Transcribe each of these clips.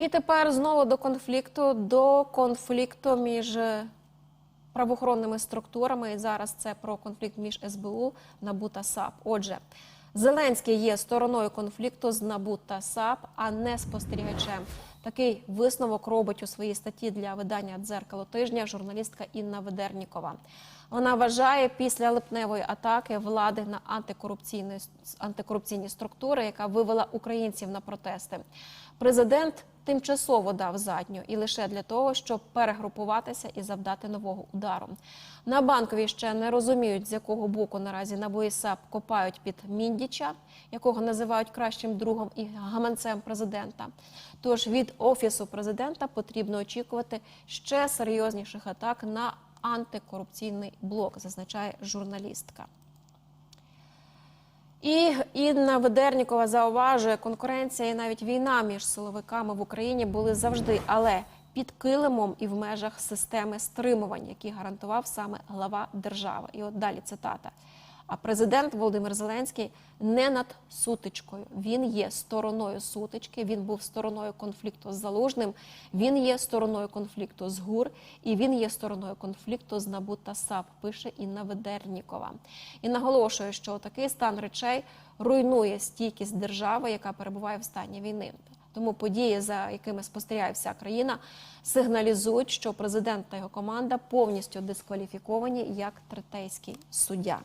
І тепер знову до конфлікту, до конфлікту між правоохоронними структурами. І зараз це про конфлікт між СБУ, НАБУ та САП. Отже, Зеленський є стороною конфлікту з НАБУ та САП, а не спостерігачем. Такий висновок робить у своїй статті для видання дзеркало тижня журналістка Інна Ведернікова. Вона вважає після липневої атаки влади на антикорупційні, антикорупційні структури, яка вивела українців на протести. Президент тимчасово дав задню і лише для того, щоб перегрупуватися і завдати нового удару. На банковій ще не розуміють, з якого боку наразі НАБУ і САП копають під Міндіча, якого називають кращим другом і гаманцем президента. Тож від офісу президента потрібно очікувати ще серйозніших атак на антикорупційний блок, зазначає журналістка. І Інна Ведернікова зауважує, конкуренція і навіть війна між силовиками в Україні були завжди, але під килимом і в межах системи стримувань, які гарантував саме глава держави. І от далі цитата. А президент Володимир Зеленський не над сутичкою. Він є стороною сутички. Він був стороною конфлікту з залужним. Він є стороною конфлікту з ГУР, і він є стороною конфлікту з НАБУ та САП. Пише Інна Ведернікова. І наголошує, що такий стан речей руйнує стійкість держави, яка перебуває в стані війни. Тому події, за якими спостерігає вся країна, сигналізують, що президент та його команда повністю дискваліфіковані як третейський суддя.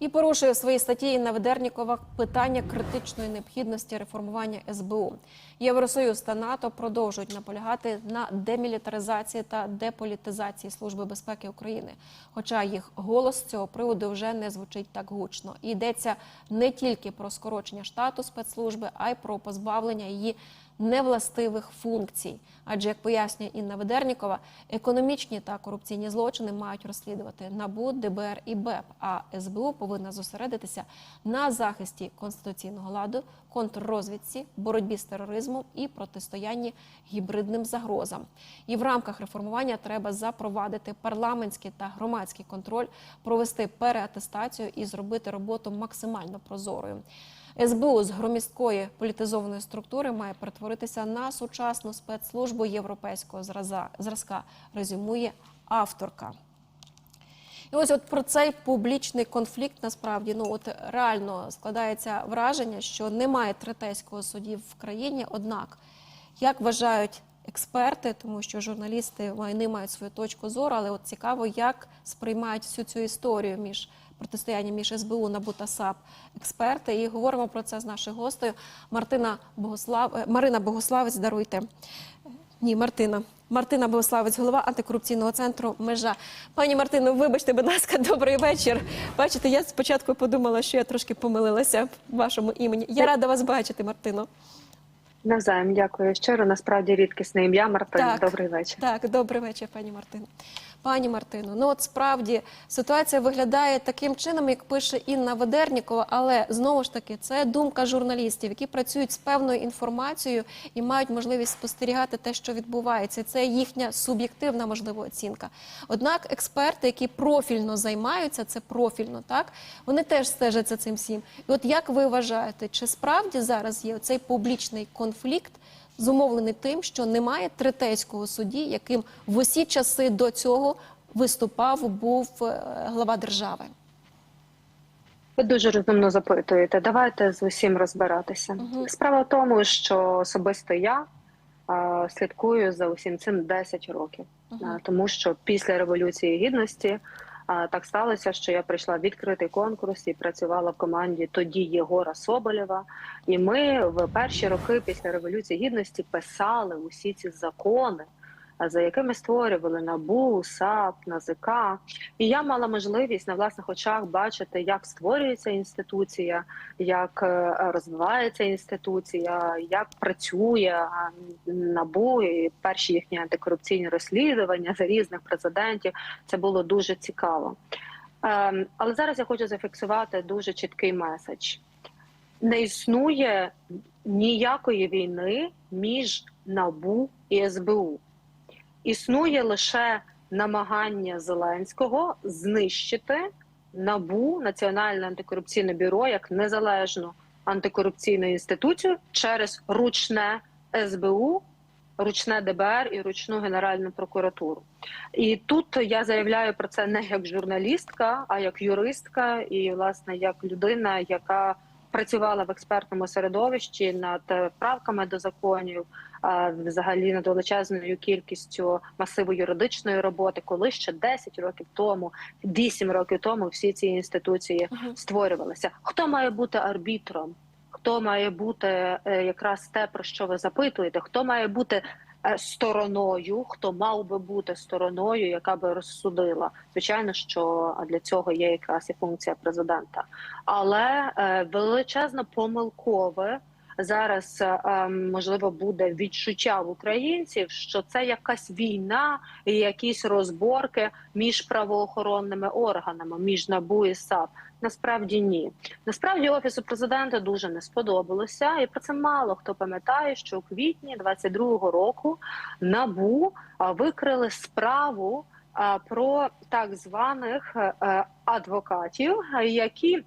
І порушує в своїй статті Інна Ведернікова питання критичної необхідності реформування СБУ. Євросоюз та НАТО продовжують наполягати на демілітаризації та деполітизації Служби безпеки України. Хоча їх голос з цього приводу вже не звучить так гучно. І йдеться не тільки про скорочення штату спецслужби, а й про позбавлення її невластивих функцій. Адже, як пояснює Інна Ведернікова, економічні та корупційні злочини мають розслідувати НАБУ, ДБР і БЕП. А СБУ повинна зосередитися на захисті конституційного ладу, контррозвідці, боротьбі з тероризмом і протистоянні гібридним загрозам. І в рамках реформування треба запровадити парламентський та громадський контроль, провести переатестацію і зробити роботу максимально прозорою. СБУ з громісткої політизованої структури має перетворитися на сучасну спецслужбу європейського зразка, резюмує авторка. І ось от про цей публічний конфлікт насправді ну от реально складається враження, що немає третейського судів в країні. Однак, як вважають експерти, тому що журналісти вони мають свою точку зору, але от цікаво, як сприймають всю цю історію між протистоянням між СБУ, НАБУ та САП експерти. І говоримо про це з нашою гостею Мартина Богослав е, Марина Богославець. Даруйте. Ні, Мартина. Мартина Богославець, голова антикорупційного центру Межа. Пані Мартино, вибачте, будь ласка, добрий вечір. Бачите, я спочатку подумала, що я трошки помилилася в вашому імені. Я рада вас бачити, Мартино. Навзаєм дякую щиро. Насправді рідкісне ім'я Мартин. Так. Добрий вечір. Так, добрий вечір, пані Мартино. Пані Мартино, ну от справді ситуація виглядає таким чином, як пише Інна Ведернікова, але знову ж таки це думка журналістів, які працюють з певною інформацією і мають можливість спостерігати те, що відбувається. Це їхня суб'єктивна можливо оцінка. Однак експерти, які профільно займаються, це профільно, так вони теж стежать за цим всім. І от як ви вважаєте, чи справді зараз є цей публічний конфлікт? Зумовлений тим, що немає третейського судді, яким в усі часи до цього виступав був е, глава держави. Ви дуже розумно запитуєте. Давайте з усім розбиратися. Мгм. Справа в тому, що особисто я а, слідкую за усім цим 10 років. А, тому що після революції гідності. Так сталося, що я прийшла в відкритий конкурс і працювала в команді тоді Єгора Соболєва. І ми в перші роки після революції гідності писали усі ці закони, за якими створювали НАБУ, САП, НАЗК. І я мала можливість на власних очах бачити, як створюється інституція, як е, розвивається інституція, як працює набу і перші їхні антикорупційні розслідування за різних президентів. Це було дуже цікаво. Ем, Але зараз я хочу зафіксувати дуже чіткий меседж: не існує ніякої війни між набу і СБУ. Існує лише намагання Зеленського знищити набу Національне антикорупційне бюро як незалежну антикорупційну інституцію через ручне СБУ, ручне ДБР і ручну Генеральну прокуратуру. І тут я заявляю про це не як журналістка, а як юристка, і власне як людина, яка працювала в експертному середовищі над правками до законів, взагалі над величезною кількістю масиву юридичної роботи, коли ще 10 років тому, 8 років тому всі ці інституції Мгм. створювалися. Хто має бути арбітром? Хто має бути е, якраз те, про що ви запитуєте? Хто має бути стороною? Хто мав би бути стороною, яка би розсудила? Звичайно, що для цього є якраз і функція президента, але е, величезно помилкове. Зараз е, ем, можливо буде відчуття в українців, що це якась війна і якісь розборки між правоохоронними органами, між НАБУ і САП. Насправді ні. Насправді офісу президента дуже не сподобалося, і про це мало хто пам'ятає, що у квітні 22-го року набу викрили справу про так званих е, е, адвокатів, е, які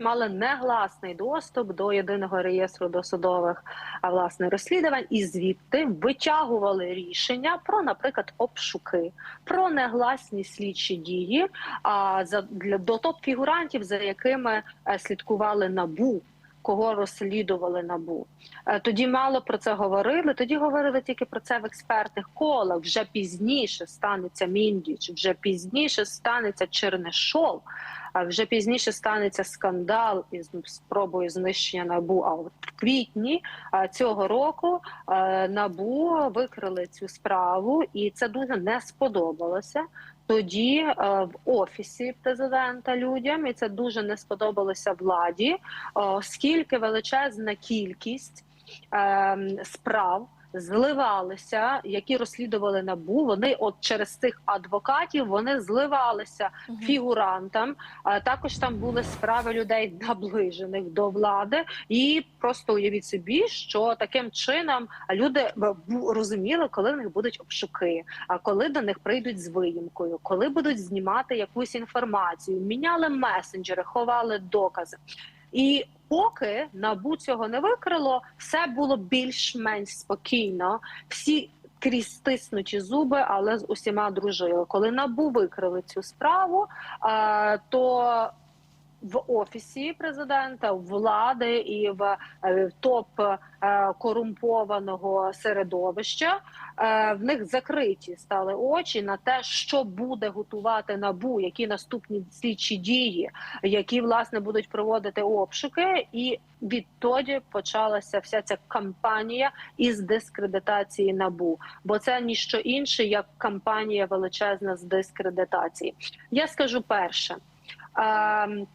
мали негласний доступ до єдиного реєстру досудових а, власне розслідувань, і звідти витягували рішення про, наприклад, обшуки, про негласні слідчі дії а за для до топ-фігурантів, за якими е, слідкували набу. Кого розслідували набу, Е, тоді мало про це говорили. Тоді говорили тільки про це в експертних колах. Вже пізніше станеться Міндіч, вже пізніше станеться Чернишов, а вже пізніше станеться скандал із спробою знищення набу. А в квітні е, цього року е, набу викрили цю справу, і це дуже не сподобалося тоді е, в офісі президента людям, і це дуже не сподобалося владі, оскільки величезна кількість е, справ. Зливалися, які розслідували набу. Вони от через цих адвокатів вони зливалися Мгм. фігурантам. А також там були справи людей наближених до влади, і просто уявіть собі, що таким чином люди розуміли, коли в них будуть обшуки, а коли до них прийдуть з виїмкою, коли будуть знімати якусь інформацію, міняли месенджери, ховали докази. І поки набу цього не викрило, все було більш-менш спокійно. Всі крізь стиснуті зуби, але з усіма дружили. Коли набу викрили цю справу, е, то в офісі президента, влади і в е, топ е, корумпованого середовища е, в них закриті стали очі на те, що буде готувати набу, які наступні слідчі дії, які власне будуть проводити обшуки, і відтоді почалася вся ця кампанія із дискредитації набу, бо це ніщо інше як кампанія величезна з дискредитації. Я скажу перше. ем,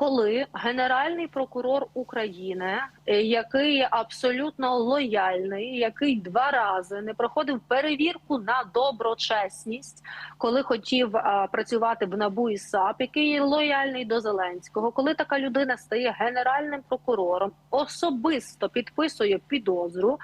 коли генеральний прокурор України, е, який абсолютно лояльний, який два рази не проходив перевірку на доброчесність, коли хотів а, працювати в НАБУ і САП, який лояльний до Зеленського, коли така людина стає генеральним прокурором, особисто підписує підозру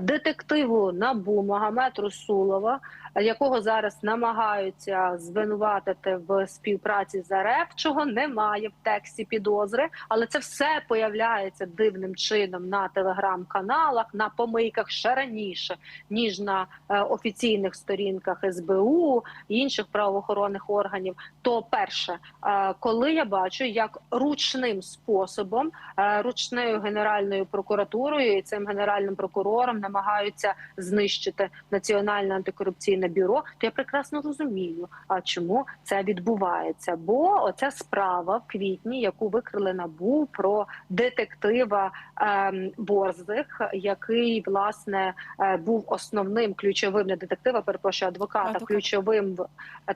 детективу НАБУ Магомед Русулова, якого зараз намагаються звинуватити в співпраці з РФ, чого немає в тексті підозри, але це все появляється дивним чином на телеграм-каналах, на помийках ще раніше ніж на е, офіційних сторінках СБУ і інших правоохоронних органів. То перше, е, коли я бачу, як ручним способом, е, ручною генеральною прокуратурою і цим генеральним прокурором намагаються знищити національне антикорупційне бюро, то я прекрасно розумію, а чому це відбувається. Бо оця справа в квітні, яку викрили набу про детектива ем, Борзих, який власне е, був основним ключовим не детектива, перепрошую, адвоката, Адвокат. ключовим в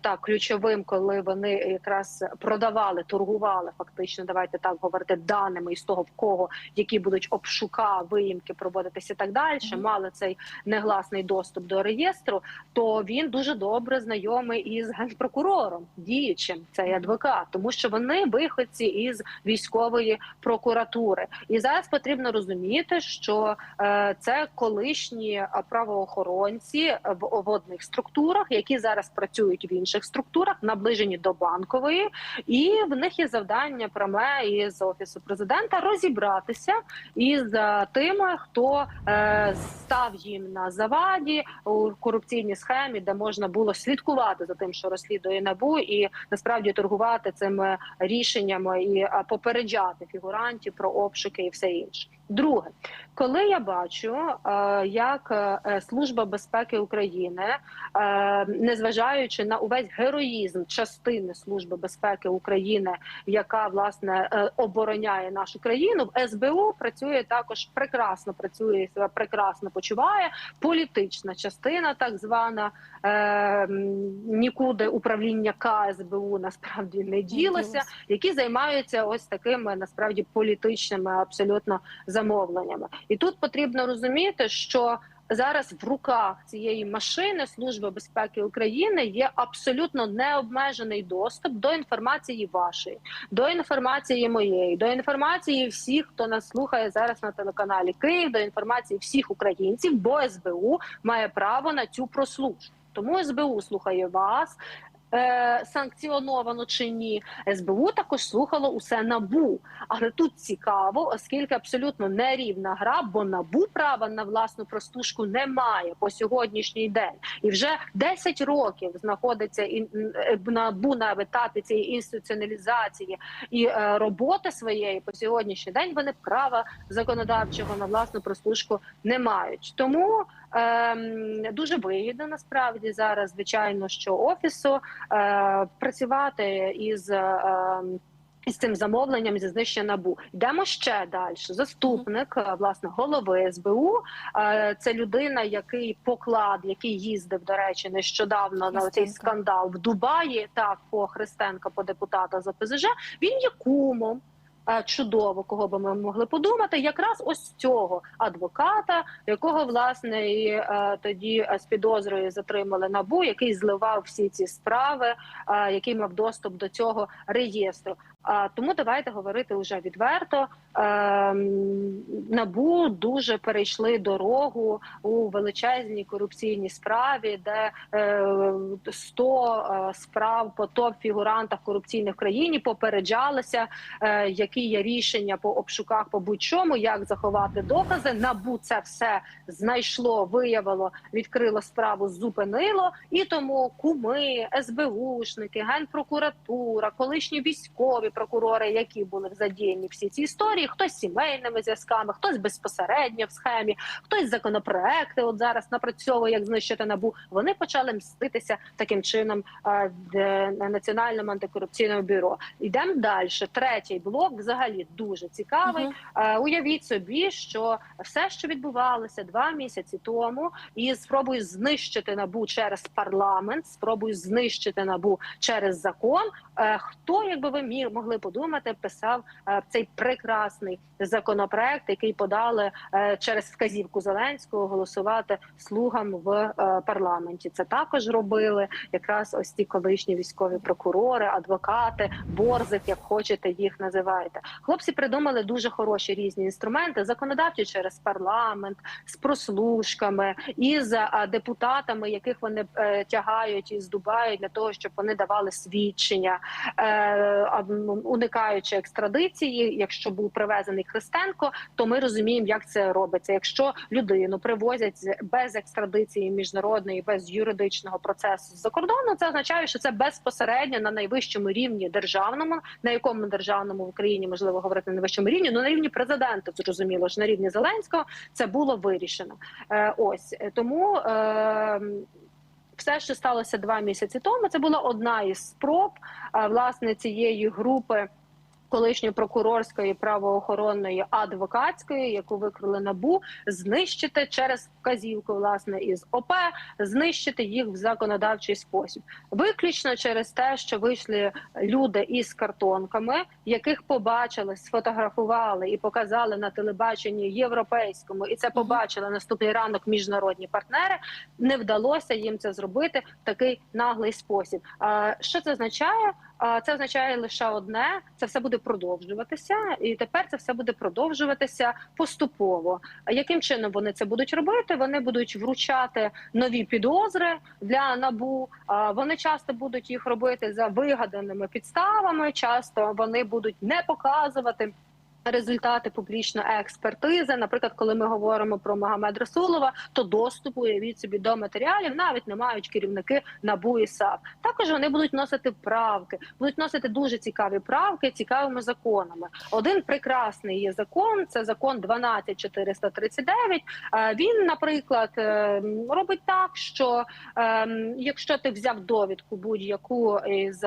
так, ключовим, коли вони якраз продавали, торгували фактично. Давайте так говорити даними із того, в кого які будуть обшука, виїмки проводитися і так далі. Мгм. Мали цей негласний доступ до реєстру. То він дуже добре знайомий із генпрокурором, діючим цей адвокат, тому що вони виходці із військової прокуратури. І зараз потрібно розуміти, що е, це колишні е, правоохоронці в, в одних структурах, які зараз працюють в інших структурах, наближені до банкової, і в них є завдання пряме із офісу президента розібратися із е, тими, хто е, став їм на заваді у корупційній схемі, де можна було слідкувати за тим, що розслідує набу, і насправді торгувати цими рішеннями і е, попереджати фігурантів про обшуки і все інше. Друге, коли я бачу, е, як е, Служба безпеки України, е, незважаючи на увесь героїзм частини Служби безпеки України, яка власне обороняє нашу країну, в СБУ працює також прекрасно. Працює себе прекрасно почуває. Політична частина, так звана нікуди управління КСБУ насправді не ділося які займаються ось такими насправді політичними абсолютно замовленнями. І тут потрібно розуміти, що зараз в руках цієї машини Служби безпеки України є абсолютно необмежений доступ до інформації вашої, до інформації моєї, до інформації всіх, хто нас слухає зараз на телеканалі Київ, до інформації всіх українців, бо СБУ має право на цю прослушку. Тому СБУ слухає вас, е, санкціоновано чи ні. СБУ також слухало усе набу. Але тут цікаво, оскільки абсолютно нерівна гра, бо набу права на власну простушку немає по сьогоднішній день, і вже 10 років знаходиться і е, набу на етапі цієї інституціоналізації і е, роботи своєї по сьогоднішній день. Вони права законодавчого на власну прослушку не мають. Тому дуже вигідно насправді зараз, звичайно, що офісу е, працювати із. Е, із цим замовленням зі знищення набу йдемо ще далі. Заступник е, власне голови СБУ. е, Це людина, який поклад, який їздив до речі, нещодавно на цей скандал в Дубаї. Так по Христенка, по депутата за ПЗЖ. Він є кумом. Е, Чудово, кого би ми могли подумати, якраз ось цього адвоката, якого власне і е, тоді е, з підозрою затримали набу, який зливав всі ці справи, який мав доступ до цього реєстру. Тому давайте говорити вже відверто. Ем, Набу дуже перейшли дорогу у величезній корупційній справі, де е, 100 е, справ по топ-фігурантах корупційних в країні попереджалися, е, які є рішення по обшуках, по будь-чому, як заховати докази. Набу це все знайшло, виявило, відкрило справу, зупинило, і тому куми, СБУшники, генпрокуратура, колишні військові прокурори, які були задіяні всі ці історії, хтось з сімейними зв'язками, хтось безпосередньо в схемі, хтось законопроекти. От зараз напрацьовує, як знищити набу. Вони почали мститися таким чином е, національному антикорупційному бюро. Йдемо далі. Третій блок взагалі дуже цікавий. Е, Уявіть собі, що все, що відбувалося два місяці тому, і спробую знищити набу через парламент, спробую знищити набу через закон. Е, Хто, якби ви міг могли подумати, писав е, цей прекрасний законопроект, який подали е, через вказівку Зеленського голосувати слугам в е, парламенті. Це також робили якраз ось ті колишні військові прокурори, адвокати, борзик, як хочете їх називайте. Хлопці придумали дуже хороші різні інструменти, законодавчі через парламент, з прослушками, із депутатами, яких вони тягають із Дубаю для того, щоб вони давали свідчення, уникаючи екстрадиції. Якщо був привезений Христенко, то ми розуміємо, як це робиться. Якщо людину привозять без екстрадиції міжнародної, без юридичного процесу з-за кордону, це означає, що це безпосередньо на найвищому рівні державному, на якому державному в Україні можливо говорити на найвищому рівні, ну на рівні президента, зрозуміло ж на рівні Зеленського це було вирішено. Е, ось тому. Е, все, що сталося два місяці тому, це була одна із спроб власне цієї групи колишньої прокурорської правоохоронної адвокатської, яку викрили набу, знищити через вказівку власне із ОП, знищити їх в законодавчий спосіб, виключно через те, що вийшли люди із картонками, яких побачили, сфотографували і показали на телебаченні європейському, і це побачили наступний ранок міжнародні партнери. Не вдалося їм це зробити в такий наглий спосіб. Що це означає? Це означає лише одне: це все буде продовжуватися, і тепер це все буде продовжуватися поступово. Яким чином вони це будуть робити? Вони будуть вручати нові підозри для набу. Вони часто будуть їх робити за вигаданими підставами. Часто вони будуть не показувати. Результати публічної експертизи, наприклад, коли ми говоримо про Магомед Расулова, то доступу уявіть собі до матеріалів навіть не мають керівники НАБУ і САП. Також вони будуть носити правки, будуть носити дуже цікаві правки цікавими законами. Один прекрасний є закон. Це закон 12439. Е, Він, наприклад, е, робить так, що е, якщо ти взяв довідку будь-яку із,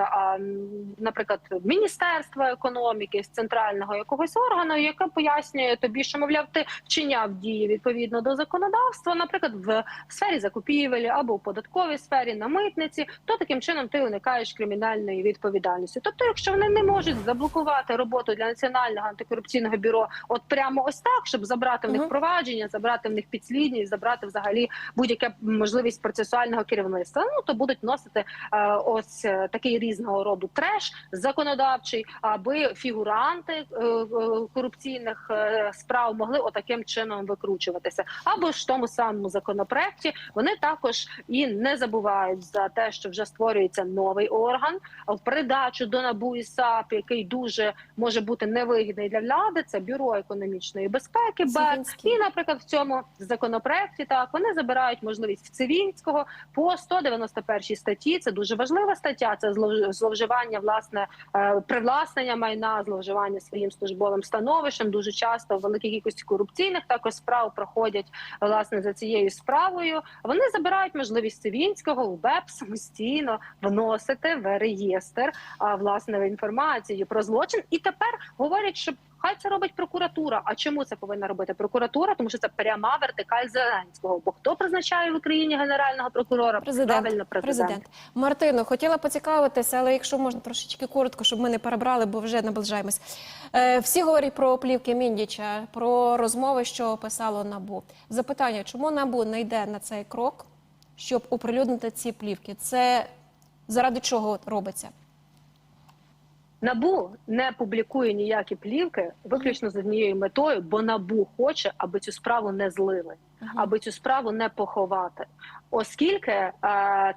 наприклад, міністерства економіки з центрального якогось органу, яке пояснює тобі, що мовляв, ти вчиняв дії відповідно до законодавства, наприклад, в сфері закупівель або в податковій сфері на митниці, то таким чином ти уникаєш кримінальної відповідальності. Тобто, якщо вони не можуть заблокувати роботу для національного антикорупційного бюро, от прямо ось так, щоб забрати в них провадження, забрати в них підслідність, забрати взагалі будь-яка можливість процесуального керівництва, ну то будуть носити е, ось е, такий різного роду треш законодавчий, аби фігуранти е, е, корупційних е, справ могли отаким чином викручуватися. Або ж в тому самому законопроекті вони також і не забувають за те, що вже створюється новий орган в придачу до НАБУ і САП, який дуже може бути невигідний для влади. Це бюро економічної безпеки. БЕК. І, наприклад, в цьому законопроекті так вони забирають можливість в Цивінського по 191 статті. Це дуже важлива стаття. Це злов- зловживання власне е, привласнення майна, зловживання своїм службовим становищем. Дуже часто в великій кількості корупційних також справ проходять власне за цією справою. Вони забирають можливість Цивінського в БЕП самостійно вносити в реєстр а, власне інформацію про злочин. І тепер говорять, що хай це робить прокуратура. А чому це повинна робити прокуратура? Тому що це пряма вертикаль Зеленського. Бо хто призначає в Україні генерального прокурора? Президент. Правильно, президент. Президент Мартино, хотіла поцікавитися, але якщо можна трошечки коротко, щоб ми не перебрали, бо вже наближаємось. Е, всі говорять про плівки Міндіча, про розмови, що писало набу. Запитання, чому набу не йде на цей крок, щоб оприлюднити ці плівки? Це заради чого робиться? Набу не публікує ніякі плівки виключно з однією метою, бо набу хоче, аби цю справу не злили, аби цю справу не поховати, оскільки е,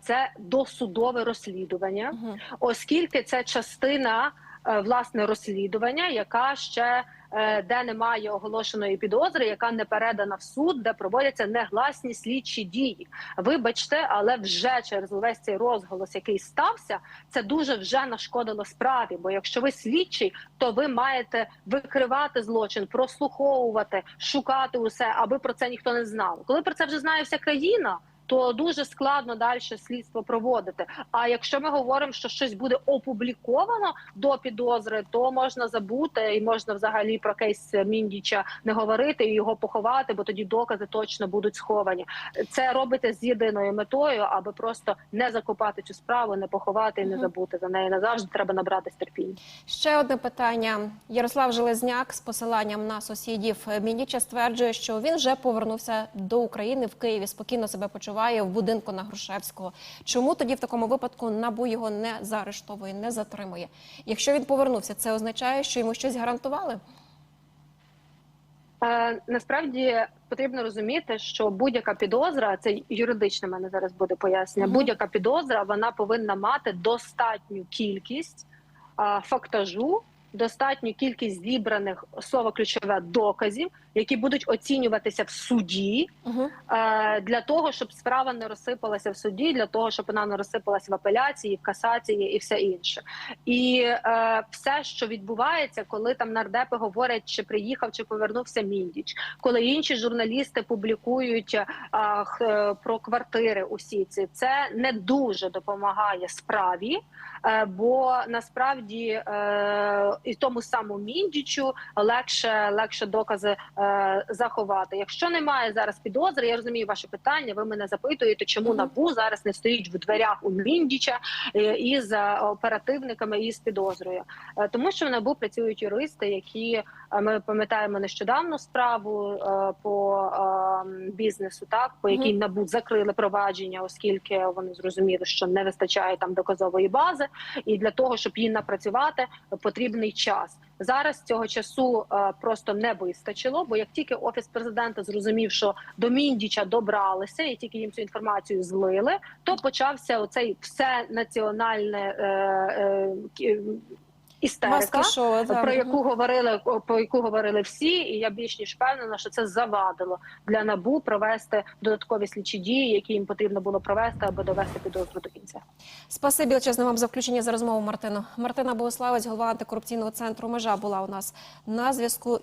це досудове розслідування, оскільки це частина е, власне розслідування, яка ще де немає оголошеної підозри, яка не передана в суд, де проводяться негласні слідчі дії. Вибачте, але вже через увесь цей розголос, який стався, це дуже вже нашкодило справі. Бо якщо ви слідчий, то ви маєте викривати злочин, прослуховувати, шукати усе, аби про це ніхто не знав. Коли про це вже знає вся країна. То дуже складно далі слідство проводити. А якщо ми говоримо, що щось буде опубліковано до підозри, то можна забути і можна взагалі про кейс Міндіча не говорити і його поховати, бо тоді докази точно будуть сховані. Це робите з єдиною метою, аби просто не закопати цю справу, не поховати і не забути за неї. Назавжди треба набратись терпіння. Ще одне питання. Ярослав Железняк з посиланням на сусідів Міндіча стверджує, що він вже повернувся до України в Києві, спокійно себе почуває в будинку на Грушевського. Чому тоді в такому випадку набу його не заарештовує, не затримує? Якщо він повернувся, це означає, що йому щось гарантували? Е, насправді потрібно розуміти, що будь-яка підозра, це юридичне мене зараз буде пояснення. Мгм. Будь-яка підозра вона повинна мати достатню кількість а, фактажу, достатню кількість зібраних слово ключове доказів, які будуть оцінюватися в суді. Угу. е, для того, щоб справа не розсипалася в суді, для того, щоб вона не розсипалася в апеляції, в касації і все інше. І е, все, що відбувається, коли там нардепи говорять, чи приїхав, чи повернувся міндіч, коли інші журналісти публікують е, е, про квартири усі ці, це не дуже допомагає справі, е, бо насправді е, і тому самому міндічу легше легше докази е, заховати. Якщо немає зараз підозри, я розумію ваше питання. Ви мене запитуєте, чому набу зараз не стоїть в дверях у міндіча е, із е, оперативниками і з підозрою, Е, тому що в набу працюють юристи, які ми пам'ятаємо нещодавно справу е, по е, бізнесу, так по якій набу закрили провадження, оскільки вони зрозуміли, що не вистачає там доказової бази, і для того, щоб її напрацювати, потрібний час. Зараз цього часу е, просто не вистачило, бо як тільки офіс президента зрозумів, що до Міндіча добралися, і тільки їм цю інформацію злили, то почався оцей все національне е, е, істерика. Так. Про яку говорили про яку говорили всі, і я більш ніж впевнена, що це завадило для набу провести додаткові слідчі дії, які їм потрібно було провести, аби довести підозру до кінця. Спасибі величезне вам за включення за розмову, Мартину Мартина Богославець, голова антикорупційного центру Межа була у нас на зв'язку.